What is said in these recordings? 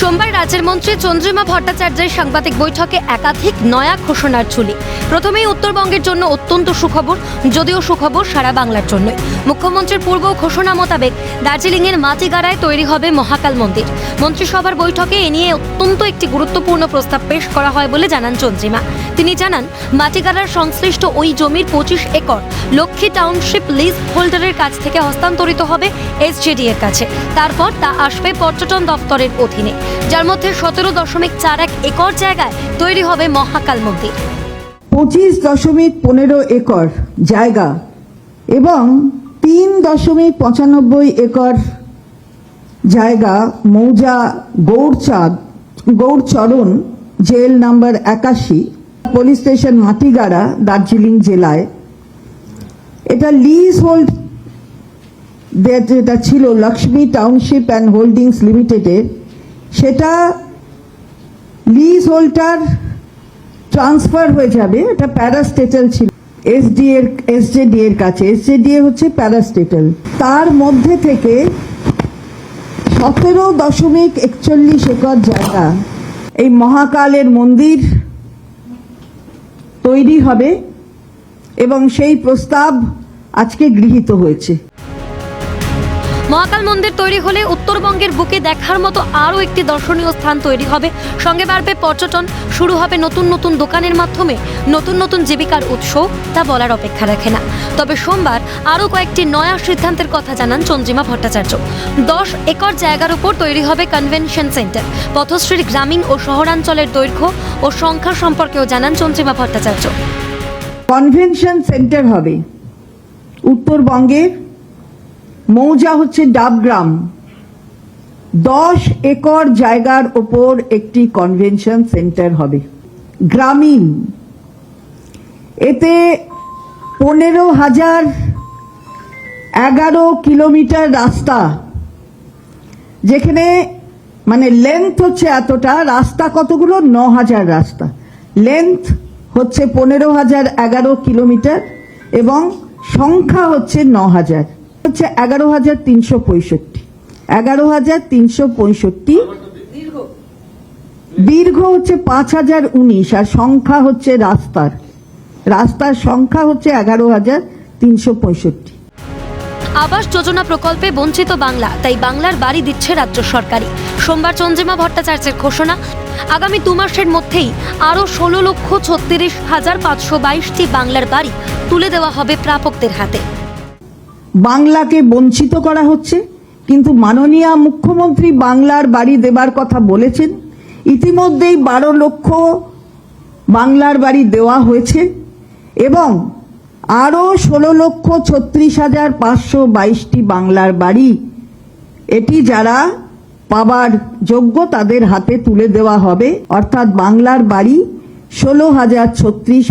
সোমবার রাজ্যের মন্ত্রী চন্দ্রিমা ভট্টাচার্যের সাংবাদিক বৈঠকে একাধিক নয়া ঘোষণার ঝুলি। প্রথমেই উত্তরবঙ্গের জন্য অত্যন্ত সুখবর, যদিও সুখবর সারা বাংলার জন্যই। মুখ্যমন্ত্রীর পূর্ব ঘোষণা মোতাবেক দার্জিলিংয়ের মাটিগাড়ায় তৈরি হবে মহাকাল মন্দির। মন্ত্রিসভার বৈঠকে এ নিয়ে অত্যন্ত একটি গুরুত্বপূর্ণ প্রস্তাব পেশ করা হয় বলে জানান চন্দ্রিমা। তিনি জানান, মাটিগাড়ার সংশ্লিষ্ট ওই জমির পঁচিশ একর লক্ষ্মী টাউনশিপ লিজ হোল্ডারের কাছ থেকে হস্তান্তরিত হবে এসজেডি এর কাছে। তারপর তা আসবে পর্যটন দপ্তরের অধীনে। যার মধ্যে সতেরো দশমিক চার এক একর জায়গায় তৈরি হবে মহাকাল মন্দির। পঁচিশ দশমিক পনেরো একর জায়গা এবং তিন দশমিক পঁচানব্বই একর জায়গা মৌজা গৌরচাঁদ, গৌরচরণ জেল নাম্বার একাশি, পুলিশ স্টেশন মাটিগাড়া, দার্জিলিং জেলায়। এটা লিজ হোল্ড যেটা ছিল, লক্ষ্মী টাউনশিপ অ্যান্ড হোল্ডিংস লিমিটেডের। সেটা লিজ হোল্ডার ট্রান্সফার হয়ে যাবে, এটা প্যারাস্টেটাল ছিল। এসডি এর এসজেডি এর কাছে এসজেডি হচ্ছে প্যারাস্টেটাল তার মধ্যে থেকে সতেরো দশমিক একচল্লিশ একর জায়গা, এই মহাকালের মন্দির তৈরি হবে এবং সেই প্রস্তাব আজকে গৃহীত হয়েছে। মহাকাল মন্দির তৈরি হলে উত্তরবঙ্গের বুকে দেখার মতো আরও একটি দর্শনীয় স্থান তৈরি হবে। সঙ্গে বাড়বে পর্যটন, শুরু হবে নতুন নতুন দোকানের মাধ্যমে নতুন নতুন জীবিকার উৎস, তা বলার অপেক্ষা রাখে না। তবে সোমবার আরও কয়েকটি নয়া সিদ্ধান্তের কথা জানান চন্দ্রিমা ভট্টাচার্য। দশ একর জায়গার উপর তৈরি হবে কনভেনশন সেন্টার। পথশ্রীর গ্রামীণ ও শহরাঞ্চলের দৈর্ঘ্য ও সংখ্যা সম্পর্কেও জানান চন্দ্রিমা ভট্টাচার্য। কনভেনশন সেন্টার হবে। উত্তরবঙ্গের মৌজা হচ্ছে ডাবগ্রাম। দশ একর জায়গার ওপর একটি কনভেনশন সেন্টার হবে। গ্রামীণ। এতে পনেরো হাজার এগারো কিলোমিটার রাস্তা, যেখানে মানে লেন্থ হচ্ছে এতটা, রাস্তা কতগুলো? ন হাজার রাস্তা। লেন্থ হচ্ছে পনেরো হাজার এগারো কিলোমিটার এবং সংখ্যা হচ্ছে ন হাজার। হচ্ছে এগারো হাজার তিনশো পঁয়ষট্টি। এগারো হাজার তিনশো পঁয়ষট্টি। দীর্ঘ হচ্ছে পাঁচ হাজার উনিশ আর সংখ্যা হচ্ছে রাস্তার। রাস্তার সংখ্যা হচ্ছে এগারো হাজার তিনশো পঁয়ষট্টি। আবাস যোজনা প্রকল্পে বঞ্চিত বাংলা তাই বাংলার বাড়ি দিচ্ছে রাজ্য সরকারি সোমবার চন্দ্রিমা ভট্টাচার্যের ঘোষণা। আগামী দু মাসের মধ্যেই আরও ষোলো লক্ষ ছত্রিশ হাজার পাঁচশো বাইশটি বাংলার বাড়ি তুলে দেওয়া হবে প্রাপকদের হাতে। বাংলাকে বঞ্চিত করা হচ্ছে। কিন্তু মাননীয় মুখ্যমন্ত্রী বাংলার বাড়ি দেবার কথা বলেছেন। ইতিমধ্যেই বারো লক্ষ বাংলার বাড়ি দেওয়া হয়েছে এবং আরও ষোলো লক্ষ ছত্রিশ হাজার পাঁচশো বাইশটি বাংলার বাড়ি এটি যারা পাবার যোগ্য তাদের হাতে তুলে দেওয়া হবে। অর্থাৎ বাংলার বাড়ি ষোলো হাজার ছত্রিশ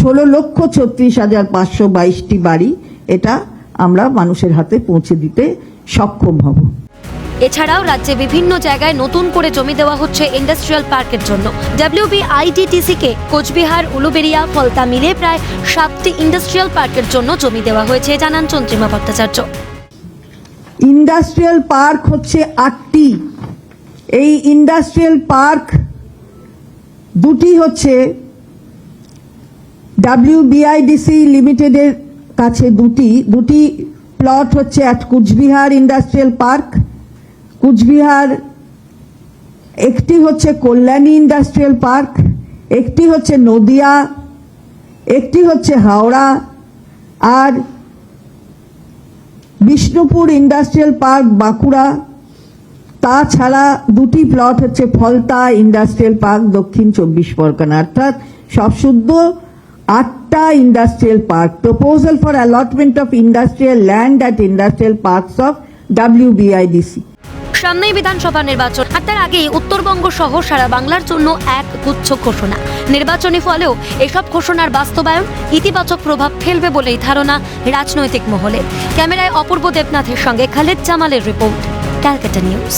ষোলো লক্ষ ছত্রিশ হাজার পাঁচশো বাইশটি বাড়ি, এটা আমরা মানুষের হাতে পৌঁছে দিতে সক্ষম হব। এছাড়াও রাজ্যে বিভিন্ন জায়গায় নতুন করে জমি দেওয়া হচ্ছে ইন্ডাস্ট্রিয়াল পার্কের জন্য। কে কোচবিহার উলুবেরিয়া ফলতা মিলে প্রায় সাতটি ইন্ডাস্ট্রিয়াল পার্কের জন্য জমি দেওয়া হয়েছে জানান চন্দ্রিমা ভট্টাচার্য। ইন্ডাস্ট্রিয়াল পার্ক হচ্ছে আটটি। এই ইন্ডাস্ট্রিয়াল পার্ক দুটি হচ্ছে ডাব্লিউবিআইডিসি লিমিটেডের কাছে দুটি। দুটি প্লট হচ্ছে এক কুচবিহার ইন্ডাস্ট্রিয়াল পার্ক কুচবিহার একটি হচ্ছে কল্যাণী ইন্ডাস্ট্রিয়াল পার্ক একটি হচ্ছে নদিয়া, একটি হচ্ছে হাওড়া আর বিষ্ণুপুর ইন্ডাস্ট্রিয়াল পার্ক বাঁকুড়া। তাছাড়া দুটি প্লট হচ্ছে ফলতা ইন্ডাস্ট্রিয়াল পার্ক দক্ষিণ চব্বিশ পরগনা। অর্থাৎ সবশুদ্ধ আটটা industrial park proposal for allotment of industrial land at industrial parks of WBIDC সামনেই বিধানসভা নির্বাচন, আর তার আগেই উত্তরবঙ্গ সহ সারা বাংলার জন্য এক গুচ্ছ ঘোষণা। নির্বাচনী ফলেও এসব ঘোষণার বাস্তবায়ন ইতিবাচক প্রভাব ফেলবে বলেই ধারণা রাজনৈতিক মহলে ক্যামেরায় অপূর্ব দেবনাথের সঙ্গে খালেদ জামালের রিপোর্ট, ক্যালকাটা নিউজ।